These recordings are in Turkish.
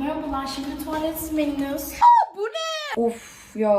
Merhabalar, şimdi tuvalet menünüz. Bu ne? Of ya.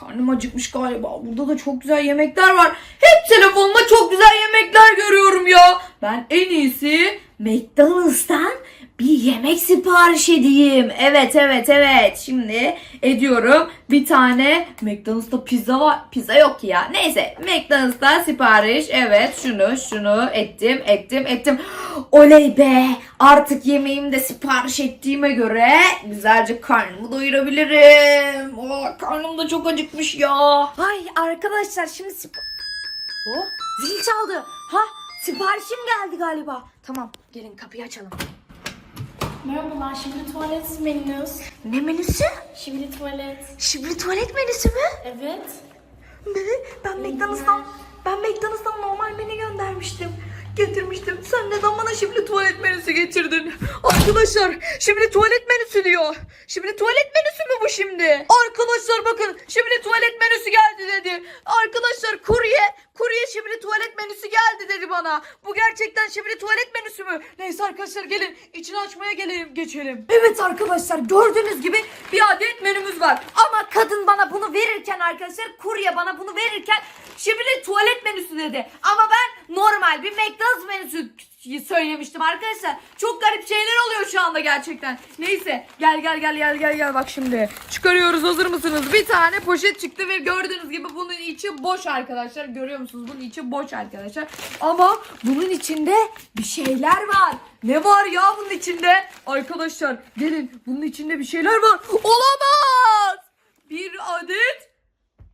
Karnım acıkmış galiba. Burada da çok güzel yemekler var. Hep telefonuma çok güzel yemekler görüyorum ya. Ben en iyisi McDonald's'tan bir yemek sipariş edeyim. Evet evet evet. Şimdi ediyorum. Bir tane McDonald's'ta pizza var. Pizza yok ki ya. Neyse McDonald's'tan sipariş. Evet şunu şunu ettim ettim ettim. Oley be. Artık yemeğimi de sipariş ettiğime göre güzelce karnımı doyurabilirim. Oh, karnım da çok acıkmış ya. Ay arkadaşlar şimdi sip- Oh, zil çaldı. Ha siparişim geldi galiba. Tamam gelin kapıyı açalım. Merhabalar, şimdi tuvalet menünüz. Ne menüsü? Şimdi tuvalet. Şibli tuvalet menüsü mü? Evet. Ne? Ben McDonald's'tan ben McDonald's'tan normal menü göndermiştim. Getirmiştim. Sen neden bana şimdi tuvalet menüsü getirdin? Arkadaşlar şimdi tuvalet menüsü diyor. Şimdi tuvalet menüsü mü bu şimdi? Arkadaşlar bakın şimdi tuvalet menüsü geldi dedi. Arkadaşlar kurye kurye şimdi tuvalet menüsü geldi dedi bana. Bu gerçekten şimdi tuvalet menüsü mü? Neyse arkadaşlar gelin içini açmaya gelelim geçelim. Evet arkadaşlar gördüğünüz gibi bir adet menümüz var. Ama kadın bana bunu verirken arkadaşlar kurye bana bunu verirken şimdi tuvalet menüsü dedi. Ama ben normal bir McDonald's menüsü söylemiştim arkadaşlar. Çok garip şeyler oluyor şu anda gerçekten. Neyse gel gel gel gel gel gel bak şimdi. Çıkarıyoruz hazır mısınız? Bir tane poşet çıktı ve gördüğünüz gibi bunun içi boş arkadaşlar. Görüyor musunuz? Bunun içi boş arkadaşlar. Ama bunun içinde bir şeyler var. Ne var ya bunun içinde? Arkadaşlar gelin bunun içinde bir şeyler var. Olamaz. Bir adet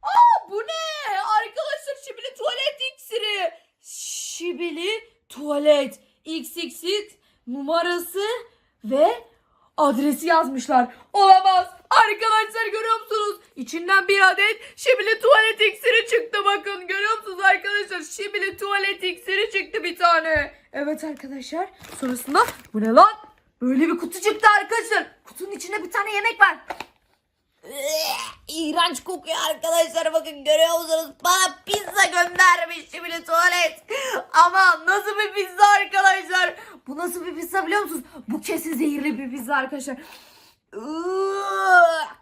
Aa bu ne? Arkadaşlar şibili tuvalet iksiri. Şibili tuvalet XXX numarası ve adresi yazmışlar. Olamaz. Arkadaşlar görüyor musunuz? İçinden bir adet şibili tuvalet iksiri çıktı bakın. Görüyor musunuz arkadaşlar? Şibili tuvalet iksiri çıktı bir tane. Evet arkadaşlar. Sonrasında bu ne lan? Böyle bir kutu çıktı arkadaşlar. Kutunun içinde bir tane yemek var. İğrenç kokuyor arkadaşlar bakın görüyor musunuz? Bana pizza göndermiş şimdi tuvalet. Ama nasıl bir pizza arkadaşlar? Bu nasıl bir pizza biliyor musunuz? Bu kesin zehirli bir pizza arkadaşlar.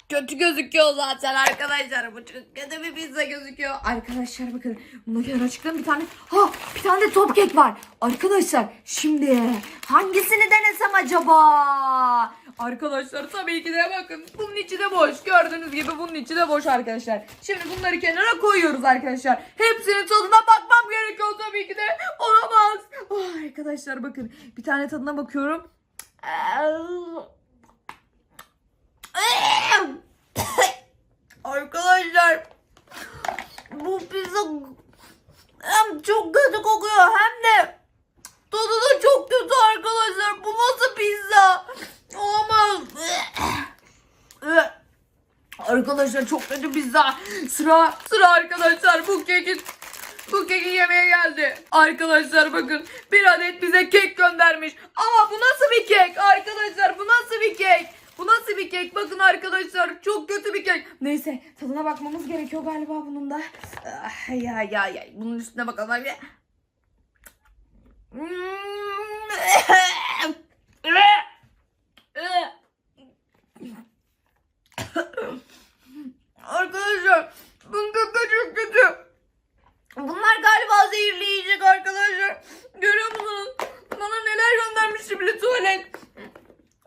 Kötü gözüküyor zaten arkadaşlar. Bu çok kötü bir pizza gözüküyor. Arkadaşlar bakın. Bunu kenara çıktım bir tane. Ha bir tane de top kek var. Arkadaşlar şimdi hangisini denesem acaba? Arkadaşlar tabii ki de bakın. Bunun içi de boş. Gördüğünüz gibi bunun içi de boş arkadaşlar. Şimdi bunları kenara koyuyoruz arkadaşlar. Hepsinin tadına bakmam gerekiyor tabii ki de. Olamaz. Oh, arkadaşlar bakın. Bir tane tadına bakıyorum. Arkadaşlar bu pizza hem çok kötü kokuyor hem de tadı da çok kötü arkadaşlar. Bu nasıl pizza? Olamaz. Arkadaşlar çok kötü pizza. Sıra sıra arkadaşlar bu keki bu keki yemeye geldi. Arkadaşlar bakın bir adet bize kek göndermiş. Ama bu nasıl bir kek? Arkadaşlar bu nasıl bir kek? Bu nasıl bir kek? Bakın arkadaşlar çok kötü bir kek. Neyse tadına bakmamız gerekiyor galiba bunun da. Ah, ya ya ya bunun üstüne bakalım abi. Arkadaşlar bunun koku çok kötü. Bunlar galiba zehirli yiyecek arkadaşlar. Görüyor musunuz? Bana neler göndermiş şimdi tuvalet.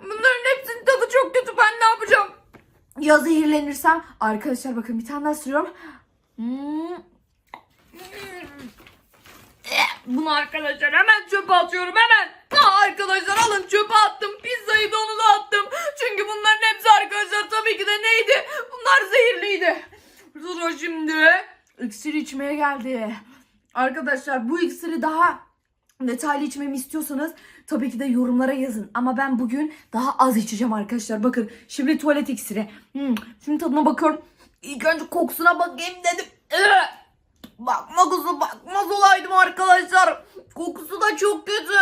Bunların hepsinin tadı çok kötü. Ben ne yapacağım? Ya zehirlenirsem? Arkadaşlar bakın bir tane daha sürüyorum. Hmm. Bunu arkadaşlar hemen çöpe atıyorum hemen. Ha, arkadaşlar alın çöpe attım. Pizzayı da onu da attım. Çünkü bunların hepsi arkadaşlar tabii ki de neydi? Bunlar zehirliydi. Sonra şimdi iksir içmeye geldi. Arkadaşlar bu iksiri daha detaylı içmemi istiyorsanız tabii ki de yorumlara yazın. Ama ben bugün daha az içeceğim arkadaşlar. Bakın şimdi tuvalet iksiri. Hmm, şimdi tadına bakıyorum. İlk önce kokusuna bakayım dedim. Iı! Bakmak uzun bakmaz olaydım arkadaşlar. Kokusu da çok kötü.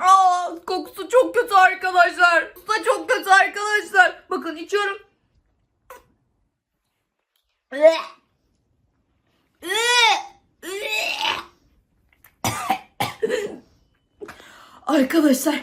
Aa, kokusu çok kötü arkadaşlar. Kokusu da çok kötü arkadaşlar. Bakın içiyorum. Arkadaşlar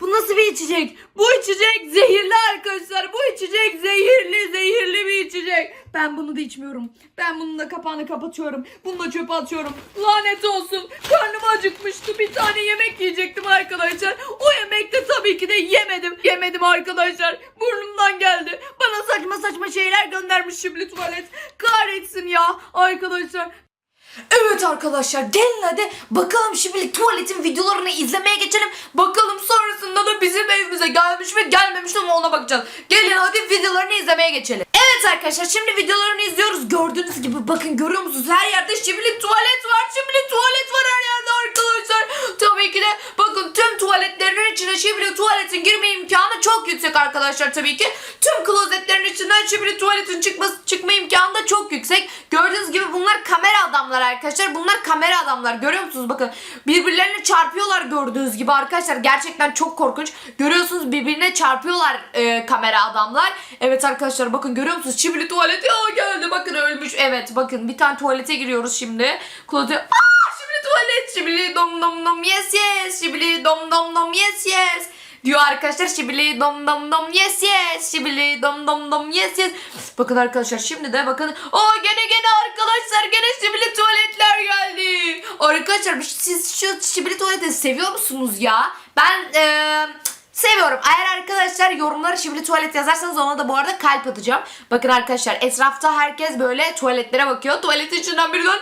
bu nasıl bir içecek. Bu içecek zehirli arkadaşlar. Bu içecek zehirli zehirli bir içecek. Ben bunu da içmiyorum. Ben bunun da kapağını kapatıyorum. Bunu da çöpe atıyorum. Lanet olsun. Karnım acıkmıştı. Bir tane yemek yiyecektim arkadaşlar. O yemekte tabii ki de yemedim. Yemedim arkadaşlar. Burnumdan geldi. Saçma saçma şeyler göndermiş şimdi tuvalet. Kahretsin ya arkadaşlar. Evet arkadaşlar gelin hadi bakalım şimdi tuvaletin videolarını izlemeye geçelim. Bakalım sonrasında da bizim evimize gelmiş mi gelmemiş mi ona bakacağız. Gelin hadi videolarını izlemeye geçelim. Evet arkadaşlar şimdi videolarını izliyoruz. Gördüğünüz gibi bakın görüyor musunuz her yerde şimdi tuvalet var. Şimdi tuvalet var her yerde bakın tüm tuvaletlerin içine şimdi tuvaletin girme imkanı çok yüksek arkadaşlar tabii ki. Tüm klozetlerin içinden şimdi tuvaletin çıkması çıkma imkanı da çok yüksek. Gördüğünüz gibi bunlar kamera adamlar arkadaşlar. Bunlar kamera adamlar. Görüyor musunuz? Bakın birbirlerine çarpıyorlar gördüğünüz gibi arkadaşlar. Gerçekten çok korkunç. Görüyorsunuz birbirine çarpıyorlar e, kamera adamlar. Evet arkadaşlar bakın görüyor musunuz? Çivili tuvalet ya geldi. Bakın ölmüş. Evet bakın bir tane tuvalete giriyoruz şimdi. Klozet. Aa tuvalet. Şibili dom dom dom yes yes. Şibili dom dom dom yes yes diyor arkadaşlar. Şibili dom dom dom yes yes. Şibili dom dom dom yes yes. Bakın arkadaşlar şimdi de bakın. Aa gene gene arkadaşlar gene şibili tuvaletler geldi. Arkadaşlar siz şu şibili tuvaleti seviyor musunuz ya? Ben eee Seviyorum. Eğer arkadaşlar yorumlara şibili tuvalet yazarsanız ona da bu arada kalp atacağım. Bakın arkadaşlar etrafta herkes böyle tuvaletlere bakıyor. Tuvaletin içinden birden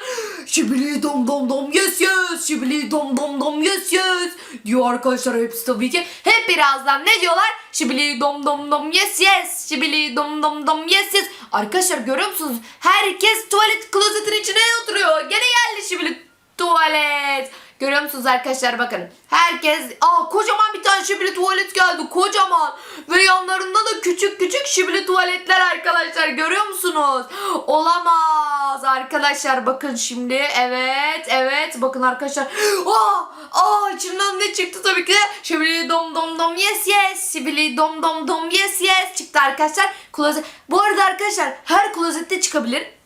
şibili dom dom dom yes yes şibili dom dom dom yes yes diyor arkadaşlar hepsi tabii ki. Hep birazdan ne diyorlar? Şibili dom dom dom yes yes şibili dom dom dom yes yes. Arkadaşlar görüyor musunuz? Herkes tuvalet klozetin içine oturuyor. Gene geldi şibili tuvalet. Görüyor musunuz arkadaşlar bakın. Herkes aa kocaman bir tane şibili tuvalet geldi kocaman. Ve yanlarında da küçük küçük şibili tuvaletler arkadaşlar görüyor musunuz? Olamaz arkadaşlar bakın şimdi evet evet bakın arkadaşlar. Aa, aa içimden ne çıktı tabii ki de şibili dom dom dom yes yes şibili dom dom dom yes yes çıktı arkadaşlar. Klozet. Bu arada arkadaşlar her klozette çıkabilir.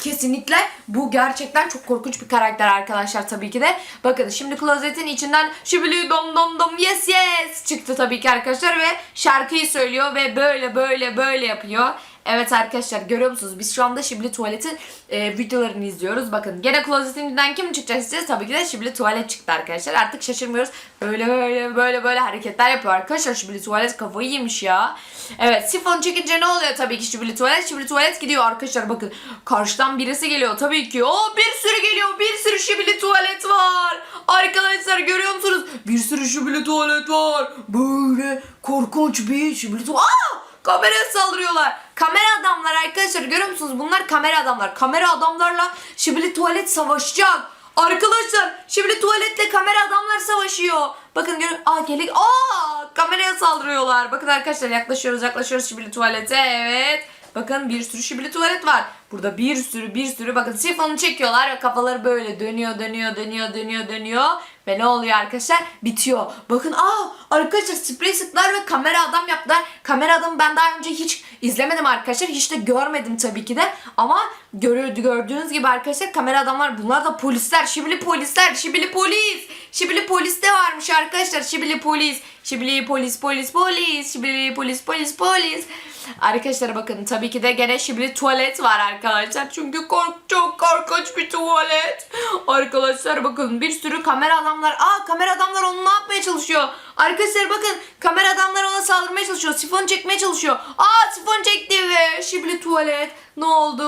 Kesinlikle bu gerçekten çok korkunç bir karakter arkadaşlar tabii ki de. Bakın şimdi klozetin içinden şibili dom dom dom yes yes çıktı tabii ki arkadaşlar ve şarkıyı söylüyor ve böyle böyle böyle yapıyor. Evet arkadaşlar görüyor musunuz? Biz şu anda Şibli Tuvalet'in e, videolarını izliyoruz. Bakın gene klozetinden kim çıkacak size? Tabii ki de Şibli Tuvalet çıktı arkadaşlar. Artık şaşırmıyoruz. Böyle böyle böyle böyle hareketler yapıyor arkadaşlar. Şibli Tuvalet kafayı yemiş ya. Evet sifon çekince ne oluyor tabii ki Şibli Tuvalet? Şibli Tuvalet gidiyor arkadaşlar bakın. Karşıdan birisi geliyor tabii ki. O bir sürü geliyor. Bir sürü Şibli Tuvalet var. Arkadaşlar görüyor musunuz? Bir sürü Şibli Tuvalet var. Böyle korkunç bir Şibli Tuvalet. Aa! Kameraya saldırıyorlar. Kamera adamlar arkadaşlar görüyor musunuz? Bunlar kamera adamlar. Kamera adamlarla Şibili tuvalet savaşacak. Arkadaşlar Şibili tuvaletle kamera adamlar savaşıyor. Bakın görün. Aa gelik. Aa kameraya saldırıyorlar. Bakın arkadaşlar yaklaşıyoruz yaklaşıyoruz Şibili tuvalete. Evet. Bakın bir sürü şibili tuvalet var. Burada bir sürü bir sürü bakın sifonu çekiyorlar ve kafaları böyle dönüyor dönüyor dönüyor dönüyor dönüyor. Ve ne oluyor arkadaşlar? Bitiyor. Bakın aa arkadaşlar sprey sıktılar ve kamera adam yaptılar. Kamera adamı ben daha önce hiç izlemedim arkadaşlar. Hiç de görmedim tabii ki de. Ama görüldü gördüğünüz gibi arkadaşlar kamera adamlar bunlar da polisler. Şibili polisler. Şibili polis. Şibili polis de varmış arkadaşlar. Şibili polis. Şibili polis polis polis. Şibili polis polis polis. Arkadaşlar bakın tabii ki de gene şibili tuvalet var arkadaşlar. Çünkü kork çok korkunç bir tuvalet. Arkadaşlar bakın bir sürü kamera adamlar. Aa kamera adamlar onu ne yapmaya çalışıyor? Arkadaşlar bakın kamera adamlar ona saldırmaya çalışıyor. Sifon çekmeye çalışıyor. Aa sifon çekti ve şibili tuvalet. Ne oldu?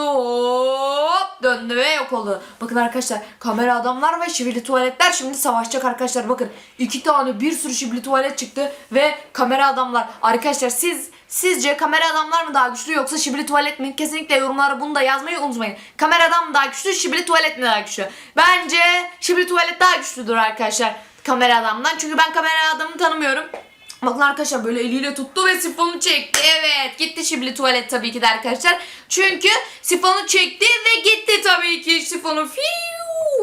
Hop döndü ve yok oldu. Bakın arkadaşlar kamera adamlar ve şibili tuvaletler şimdi savaşacak arkadaşlar. Bakın iki tane bir sürü şibili tuvalet çıktı ve kamera adamlar. Arkadaşlar siz Sizce kamera adamlar mı daha güçlü yoksa şibili tuvalet mi? Kesinlikle yorumlara bunu da yazmayı unutmayın. Kamera adam mı daha güçlü, şibili tuvalet mi daha güçlü? Bence şibili tuvalet daha güçlüdür arkadaşlar kamera adamdan. Çünkü ben kamera adamı tanımıyorum. Bakın arkadaşlar böyle eliyle tuttu ve sifonu çekti. Evet gitti şibili tuvalet tabii ki de arkadaşlar. Çünkü sifonu çekti ve gitti tabii ki sifonu.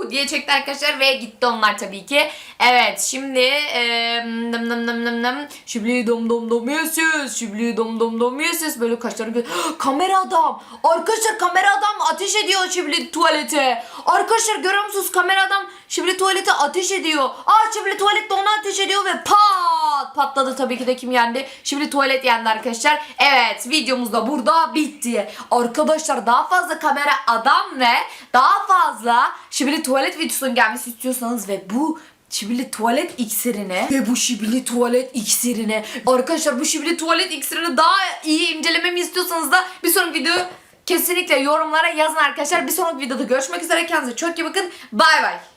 Diye çekti arkadaşlar ve gitti onlar tabii ki. Evet şimdi eee nım nım nım nım nım şibli dom dom dom yeses şibli dom dom dom yeses böyle kaşları gö- kamera adam! Arkadaşlar kamera adam ateş ediyor şibli tuvalete. Arkadaşlar görüyor musunuz? Kamera adam şibli tuvalete ateş ediyor. Aa şibli tuvalet de ona ateş ediyor ve pat pat patladı tabii ki de kim yendi? Şimdi tuvalet yendi arkadaşlar. Evet videomuz da burada bitti. Arkadaşlar daha fazla kamera adam ve daha fazla şibili tuvalet videosunun gelmesi istiyorsanız ve bu şibili tuvalet iksirini ve bu şibili tuvalet iksirini arkadaşlar bu şibili tuvalet iksirini daha iyi incelememi istiyorsanız da bir sonraki video kesinlikle yorumlara yazın arkadaşlar. Bir sonraki videoda görüşmek üzere. Kendinize çok iyi bakın. Bay bay.